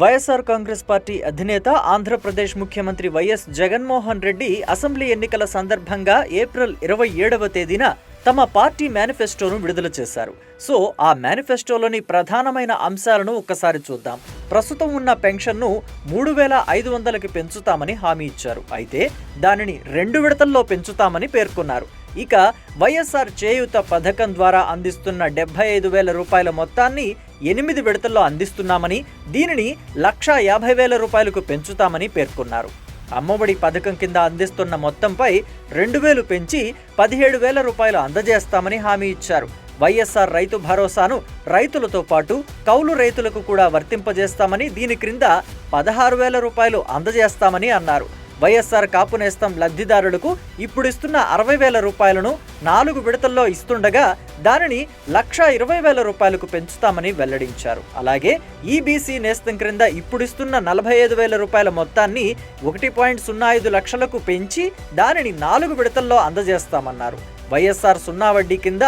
YSR Congress party అధినేత ఆంధ్రప్రదేశ్ ముఖ్యమంత్రి YS Jaganmohan Reddy assembly ఎన్నికల సందర్భంగా ఏప్రిల్ ఇరవై ఏడవ తేదీన తమ పార్టీ మేనిఫెస్టోను విడుదల చేశారు. సో ఆ మేనిఫెస్టోలోని ప్రధానమైన అంశాలను ఒక్కసారి చూద్దాం. ప్రస్తుతం ఉన్న పెన్షన్ను మూడు వేల ఐదు వందలకి పెంచుతామని హామీ ఇచ్చారు. అయితే దానిని రెండు విడతల్లో పెంచుతామని పేర్కొన్నారు. ఇక వైఎస్ఆర్ చేయూత పథకం ద్వారా అందిస్తున్న డెబ్బై ఐదు వేల రూపాయల మొత్తాన్ని ఎనిమిది విడతల్లో అందిస్తున్నామని దీనిని లక్షా యాభై వేల రూపాయలకు పెంచుతామని పేర్కొన్నారు. అమ్మఒడి పథకం కింద అందిస్తున్న మొత్తంపై రెండు వేలు పెంచి పదిహేడు వేల రూపాయలు అందజేస్తామని హామీ ఇచ్చారు. వైఎస్ఆర్ రైతు భరోసాను రైతులతో పాటు కౌలు రైతులకు కూడా వర్తింపజేస్తామని దీని క్రింద పదహారు వేల రూపాయలు అందజేస్తామని అన్నారు. వైఎస్ఆర్ కాపు నేస్తం లబ్ధిదారులకు ఇప్పుడిస్తున్న అరవై వేల రూపాయలను నాలుగు విడతల్లో ఇస్తుండగా దానిని లక్ష ఇరవై వేల రూపాయలకు పెంచుతామని వెల్లడించారు. అలాగే ఈబీసీ నేస్తం క్రింద ఇప్పుడిస్తున్న నలభై ఐదు వేల రూపాయల మొత్తాన్ని ఒకటి పాయింట్ సున్నా ఐదు లక్షలకు పెంచి దానిని నాలుగు విడతల్లో అందజేస్తామన్నారు. వైఎస్ఆర్ సున్నా వడ్డీ కింద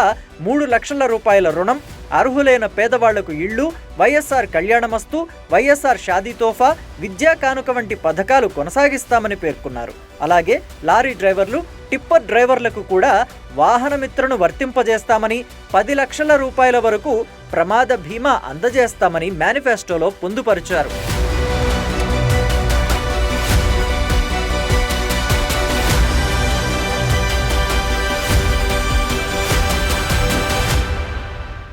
మూడు లక్షల రూపాయల రుణం అర్హులైన పేదవాళ్ళకు ఇళ్ళు వైఎస్ఆర్ కళ్యాణమస్తు వైఎస్ఆర్ షాదీ తోఫా విద్యా కానుక వంటి పథకాలు కొనసాగిస్తామని పేర్కొన్నారు. అలాగే లారీ డ్రైవర్లు టిప్పర్ డ్రైవర్లకు కూడా వాహనమిత్రను వర్తింపజేస్తామని పది లక్షల రూపాయల వరకు ప్రమాద బీమా అందజేస్తామని మేనిఫెస్టోలో పొందుపరిచారు.